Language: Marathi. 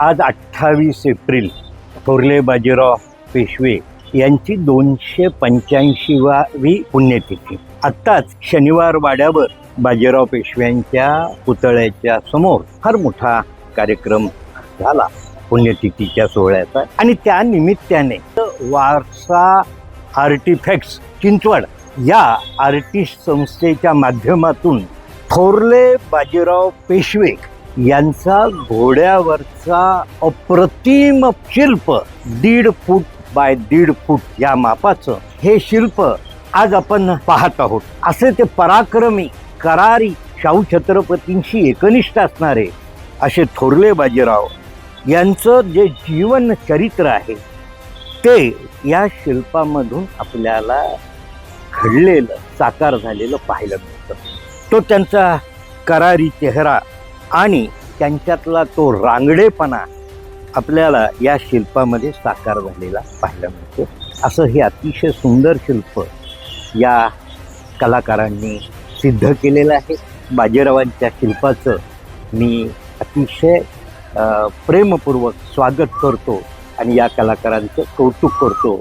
आज अठ्ठावीस एप्रिल थोरले बाजीराव पेशवे यांची दोनशे पंच्याऐंशीवावी पुण्यतिथी. आत्ताच शनिवार वाड्यावर बाजीराव पेशव्यांच्या पुतळ्याच्या समोर फार मोठा कार्यक्रम झाला पुण्यतिथीच्या सोहळ्याचा. आणि त्या निमित्ताने वारसा आर्टिफॅक्ट्स चिंचवड या आर्टिस्ट संस्थेच्या माध्यमातून थोरले बाजीराव पेशवे यांचा घोड्यावरचा अप्रतिम शिल्प दीड फूट बाय दीड फूट या मापाचं हे शिल्प आज आपण पाहत आहोत. असे ते पराक्रमी करारी शाहू छत्रपतींशी एकनिष्ठ असणारे असे थोरले बाजीराव यांचं जे जीवन चरित्र आहे ते या शिल्पामधून आपल्याला घडलेलं साकार झालेलं पाहायला मिळतं. तो त्यांचा करारी चेहरा आणि त्यांच्यातला तो रांगडेपणा आपल्याला या शिल्पामध्ये साकार झालेला पाहायला मिळतो. असं हे अतिशय सुंदर शिल्प या कलाकारांनी सिद्ध केलेलं आहे. बाजीरावांच्या शिल्पाचं मी अतिशय प्रेमपूर्वक स्वागत करतो आणि या कलाकारांचं कौतुक करतो.